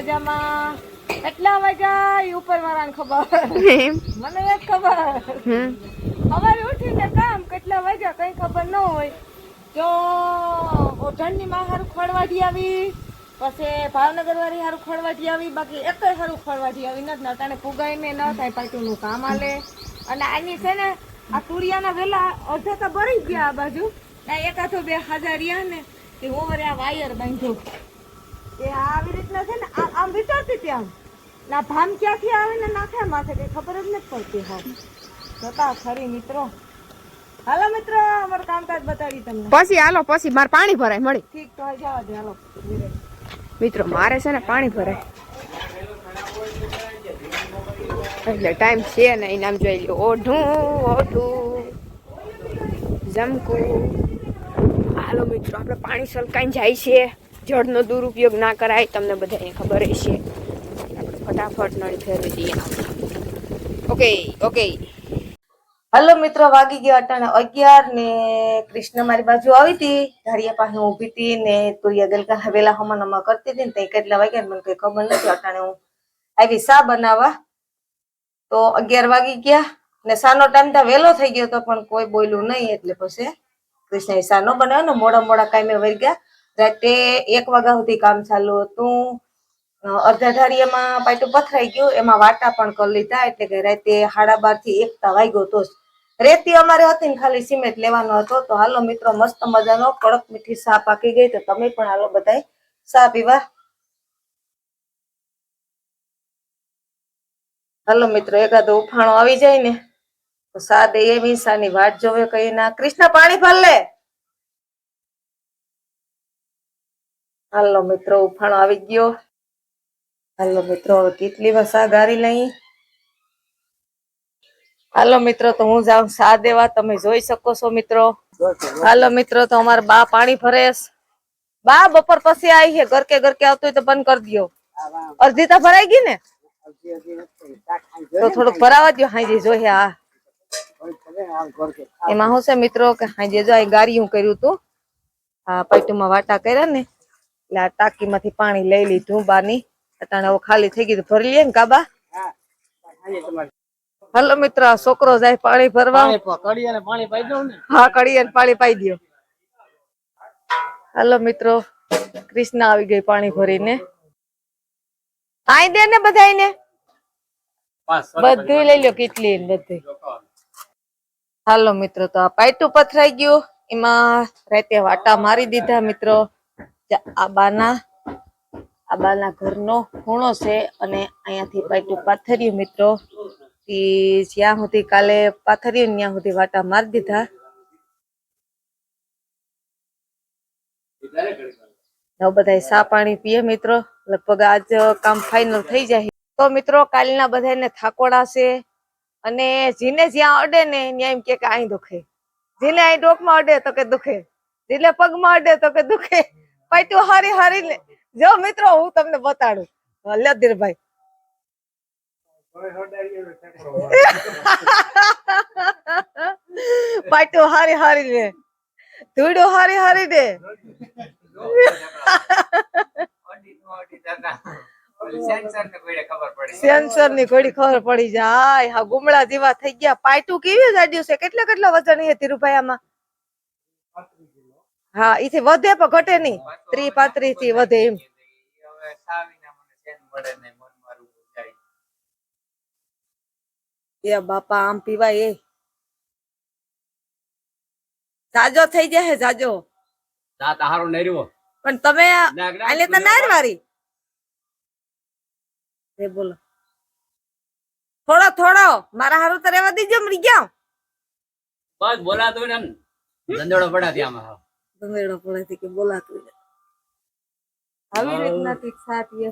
મજામાં? કેટલા મજા ઉપર વાળાને ખબર? મને એક ખબર. સવારે ઉઠીને કામ કેટલા વાગ્યા કઈ ખબર ન હોય. તો ઓઢણની માં હારું ખોળવાડી આવી પછી ભાવનગર વાળી હારું ખોળવાડી આવી બાકી એક હારું ખોળવાડી આવી નથી. ને અટાણે પુગાઈને ન થાય પાછું કામ આલે અને આની છે ને આ તુરિયાના વેલા અડધા તો ભરી ગયા આ બાજુ. એકાદો બે હાજર રહ્યા ને તે હું વળી આ વાયર બાંધ્યો. એ આવી રીતના છે ને આમ વિચારતી હતી આમ. ના ભામ ક્યાંથી આવે ને નાખે માથે કઈ ખબર જ નથી પડતી હા જોતા ખરી મિત્રો. હાલો મિત્રો અમારું કામકાજ બતાવી તમને. પછી હાલો પછી મારે પાણી ભરાય મળી. ઠીક તો જવા દે હાલો. મિત્રો મારે છે ને પાણી ભરાય. એટલે ટાઈમ છે ને એને આમ જોઈ લો ઓઢું ઓઢું. જમકું. હાલો મિત્રો આપણે પાણી સલકાઈને જાય છે. જળનો દુરુપયોગ ના કરાય, તમને બધાને ખબર હશે. ફટાફટ નળી ફેરવી દઈએ ઓકે ઓકે હાલો મિત્રો, વાગી ગયા અટાણે અગિયાર ને કૃષ્ણ મારી બાજુ આવી હતી. ધારિયા પાસે ઊભી હતી ને તુરિયા ગલકા વેલા હમણાં કરતી હતી ને ત્યાં કેટલા વાગ્યા મને કઈ ખબર નથી. અટાણે હું આવી સા બનાવવા. તો અગિયાર વાગી ગયા ને સાનો ટાઈમ તો વહેલો થઈ ગયો તો પણ કોઈ બોલ્યું નહીં. એટલે પછી કૃષ્ણ સા સાનો બનાવ્યો ને મોડા મોડા કામે વહી ગયા રાતે એક વાગ્યા સુધી કામ ચાલુ હતું. અ, અડધા ધારિયામાં પાટું પથરાઈ ગયું. એમાં વાટા પણ કરી લીધા. એટલે કે રાતે સાડા બારથી એકતા વાગ્યો તો રેતી અમારે હતી ને ખાલી સિમેન્ટ લેવાનો હતો. તો હાલો મિત્રો મસ્ત મજાનો કડક મીઠી સા પાકી ગઈ. તો તમે પણ હાલો બધાય સા પીવા. હાલો મિત્રો એકાદો ઉફાણો આવી જાય ને. તો સા દઈએ એવી સાની વાટ જોવે કઈ ના કૃષ્ણ પાણી ભર હાલો મિત્રો ઉફાણો આવી ગયો. હાલો મિત્રો, હવે કેટલી સા ગારી લઈ. હાલો મિત્રો, તો હું જાઉં સા દેવા. તમે જોઈ શકો છો મિત્રો. હાલો મિત્રો, તો અમારા બા પાણી ભરેશ બા, બપોર પછી આવી છે. ઘરકે ઘરકે આવતું હોય તો બંધ કરી દો અડધી તો ભરાઈ ગઈ ને? તો થોડુંક ભરાવા દો હાજી જોઈએ હા એમાં શું છે મિત્રો, કે હાજી જો આ ગારી હું કર્યું તું હા પૈટુમાં વાટા કર્યા ને. એટલે આ ટાંકીમાંથી પાણી લઈ લીધું બાની. અટાણે હવે ખાલી થઈ ગયું ભરી લઈએ ને કાબા હલો મિત્ર છોકરો જાય પાણી ભરવા. હા કડીએ પાણી પાઈ દો હાલો મિત્રો કૃષ્ણ આવી ગઈ પાણી ભરીને. આઈ દે ને બધાયને. બધું લઈ લો કેટલી બધું હાલો મિત્રો તો આ પાયટું પથરાઈ ગયું. એમાં રાતે વાટા મારી દીધા મિત્રો. આબાના બાના આ બાના ઘરનો ખૂણો છે અને અહીંયાથી પાટું પાથર્યું મિત્રો. જ્યાં સુધી કાલે પાથર્યું ત્યાં સુધી વાટા મારી દીધા. બધા સા પાણી પીએ મિત્રો. લગભગ આજ કામ ફાઇનલ થઈ જાય. તો મિત્રો કાલના બધાને થાકોડા છે. અને જીને જ્યાં અડે ને ત્યાં એમ કે અહીં દુખે. જીને અહીં ડોકમાં અડે તો કે દુખે. જીને પગમાં અડે તો કે દુખે. પાટું હારી હારી જો મિત્રો, હું તમને બતાડું. લે પાટ્યું પાટું હારી હારી લે. ધૂળું હારી હારી દે સેન્સરની ખબર પડી જાય. હા ગુમડા જેવા થઈ ગયા. પાટું કેવી ગાડ્યું છે? કેટલા કેટલા વજન એ ધીરુભાઈ આમાં? હા એથી વધે પણ ઘટે નહીં. ત્રી પાંત્રીસથી વધે એમ. એ બાપા આમ પીવાય એ. જાજો થઈ જાય જાજો. પણ તમે આલે તો એ બોલો. થોડો થોડો મારા હારું તો રેવા દીજો મરી ગયા. બસ બોલાતું ને ધંધોડો પડ્યા ત્યાં ગંગેડો પડે કે બોલાતું આવી રીતના તીખ સાથ એ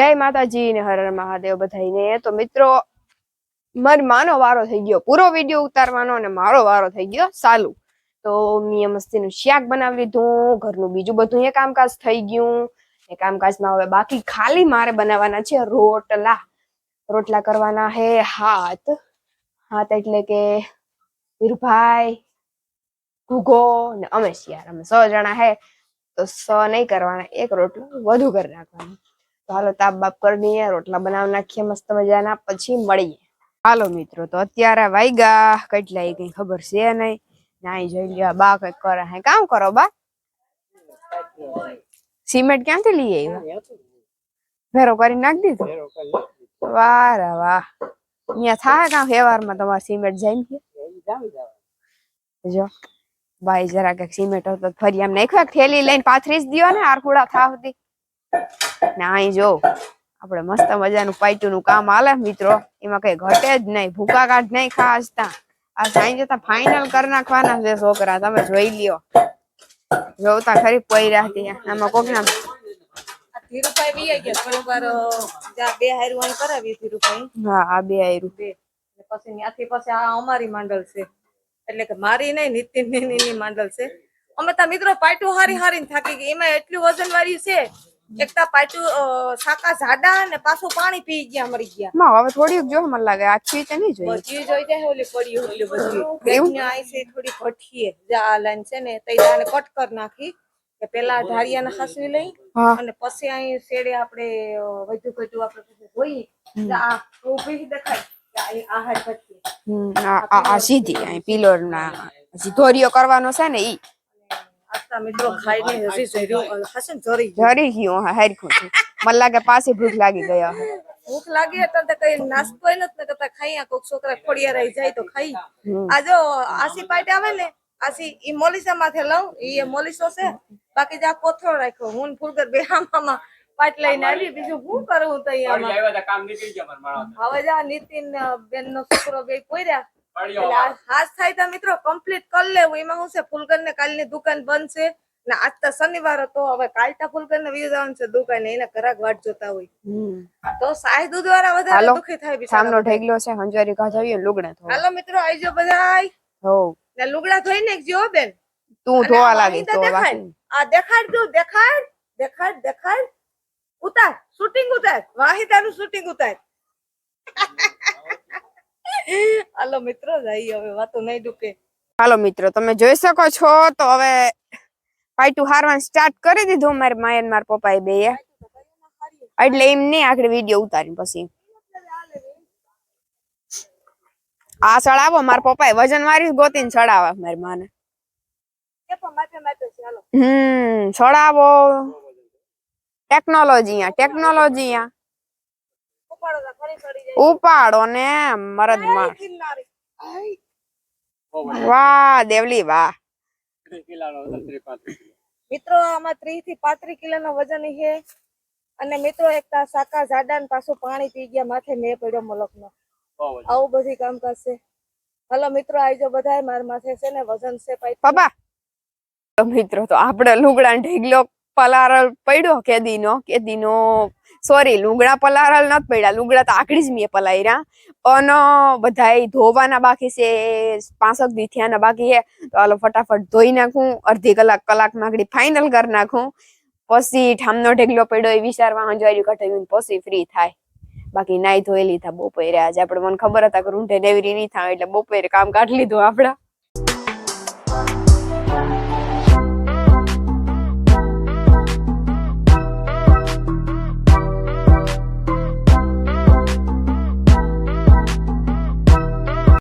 જય માતાજી ને હર હર મહાદેવ બધાને તો મિત્રો, મારી માનો વારો થઈ ગયો. પૂરો વીડિયો ઉતારવાનો અને મારો વારો થઈ ગયો સાલું તો મેં મસ્તીનું શાક બનાવી લીધું, ઘરનું બીજું બધું એ કામકાજ થઈ ગયું. એ કામકાજમાં હવે બાકી ખાલી મારે બનાવવાના છે રોટલા. રોટલા કરવાના હે હાથ. હાથ એટલે કે વીરભાઈ, ઘુઘો ને અમે યાર અમે સો જણા હે. તો સો નહીં કરવાના, એક રોટલો વધુ કરી નાખવાનો. તો હાલો તાપ બાપ કરી દઈએ રોટલા બનાવી નાખીએ મસ્ત મજાના. પછી મળીએ. હાલો મિત્રો તો અત્યારે વાગ્યા કેટલા એ કઈ ખબર છે નહીં. નાઈ જોઈ લ્યો બા કંઈક કરે હે. કામ કરો બા. સિમેન્ટ ક્યાંથી લઈ આવ્યા? ભેરો કરી નાખી દીધું? વાહ રે વાહ. અહીંયા થાય કામ વ્યવહારમાં તમારે સિમેન્ટ જાય જો ભાઈ જરા કંઈક સિમેન્ટ હતો તો ફરી આમ નાખ્યો એક થેલી લઈને પાથરી જ દ્યો ને આરકુડા થાવતી ને અહીં જો આપણે મસ્ત મજાનું પાઇટું નું કામ હાલે મિત્રો. એમાં કઈ ઘટે જ નહીં ભૂકા કાઢ નહીં ખાસતા આ સાંજે જતા ફાઇનલ કરી નાખવાના છે છોકરા તમે જોઈ લ્યો. જોતા ખરી પૈરા હતી આમાં કોક ના ધીરુભાઈ ગયા બે હારું અહીં કરાવી ધીરુભાઈ. હા આ બે આયરું બે. પછી ત્યાંથી પછી આ અમારી માંડલ છે. એટલે કે મારી નહીં નીતિનની માંડલ છે. અમે તા મિત્રો પાટું હારી હારી થાકી ગઈ એમાં એટલું વજન વાળી છે એક પાછું સાકા જાડા ને પાછું પાણી પી ગયા મરી ગયા. માં હવે થોડીક જો મને લાગે આ તો નહીં જોઈએ. બધી જોઈ જાય ઓલી પડી ઓલી બધી. બેનને આઈ છે થોડી ઘટીએ જે લાઈન છે ને તઈ કટ કર નાખી કે પેલા ઢારિયાને ખસવી લઈ અને પછી અહીં શેડે આપણે વધુ કજુ આપણે પછી જોઈ આ ઊભી દેખાય. આ હાડ ઘટીએ આ સીધી અહીં પિલોર ના સીધો કરવાનો છે ને ઈ. મિત્રો ખાઈને હજી જર્યું હશે જરી જરી ગયું હા હરખું છે. મને લાગે પાછી ભૂખ લાગી ગયો. ભૂખ લાગી એટલે તો કઈ નાસ્તો ય નથી ને કરતા ખાઈ આ કોક છોકરા ખોડિયા રહી જાય તો ખાઈ. આ જો આસી પાટે આવે ને આસી ઈ મોલીસા માથે લઉં ઈ એ મોલીસો છે બાકી જા કોથળો રાખ્યો હું ફૂલગર બે હામામાં પાટ લઈને આવી બીજું શું કરું તો પડી અહીંયા આવ્યા તા કામ નીકળી ગયા મારા માણસ હવે જા નીતિન બેન નો છોકરો બે કોઈ આ હાથ થાય તો મિત્રો કમ્પ્લીટ કરી લેવું. એમાં હું છે? ફૂલગર ને કાલની દુકાન બંધ છે. ને આજ તો શનિવાર હતો. હવે કાલતા ફૂલગર ને વી જવાનું છે દુકાને. એના ઘરાક વાટ જોતા હોય. તો સાય દ્વારા વધારે દુખી થાય સામનો ઢેગલો છે. હંજવારી કાઢાવીએ લુગડા હાલો મિત્રો આઈજો બધા હો. ને લુગડા ધોઈને હો બેન. તું ધોવા આ લાગી તો આ દેખાડ તું દેખાડ દેખાડ દેખાડ. ઉતાર. શૂટિંગ ઉતાર. વાહિદાનું શૂટિંગ ઉતાર. હાલો મિત્રો જઈએ હવે વાતો નહીં ડૂકે હાલો મિત્રો તમે જોઈ શકો છો તો હવે પાઇટું હારવાનું સ્ટાર્ટ કરી દીધું મારી માયન માર પપ્પાએ બે. એટલે એમ નહીં આખરે વીડિયો ઉતારી પછી. આ સડાવો મારા પપ્પાએ વજન વાળી ગોતીને સડાવે મારી માને. હમ સડાવો ટેકનોલોજી ટેકનોલોજી ઉપાડો ને મરદમાં વાહ દેવલી વાહ. મિત્રો આમાં ત્રીસથી પાંત્રીસ કિલો નો વજન છે. અને મિત્રો એક તા સાકા ઝાડા ને પાછું પાણી પી ગયા માથે મેં પડ્યો મલક નો આવું બધી કામ કરશે. હલો મિત્રો આઈજો બધા મારા માથે છે ને વજન છે તો મિત્રો તો આપણે લુગડા ઢીગલો પલાર પડ્યો કેદીનો કેદીનો સોરી લુગડા પલારાલ ન પડ્યા લુગડા તો આકડી જ મેં પલાયરા. પણ બધાય ધોવાના બાકી છે. પાંસઠ દી થયાના બાકી છે તો હાલો ફટાફટ ધોઈ નાખું. અડધી કલાક કલાક માંગડી ફાઇનલ કરી નાખું. પછી ઠામનો ઢેગલો પડ્યો એ વિચારવા હંજવાયું કઢાવી પછી ફ્રી થાય. બાકી નાઈ ધોઈ લીધા બપોરે. આજે આપણે મને ખબર હતા કે રૂંઢે ડેવરી નહીં થાય એટલે બપોરે કામ કાઢી લીધું આપડા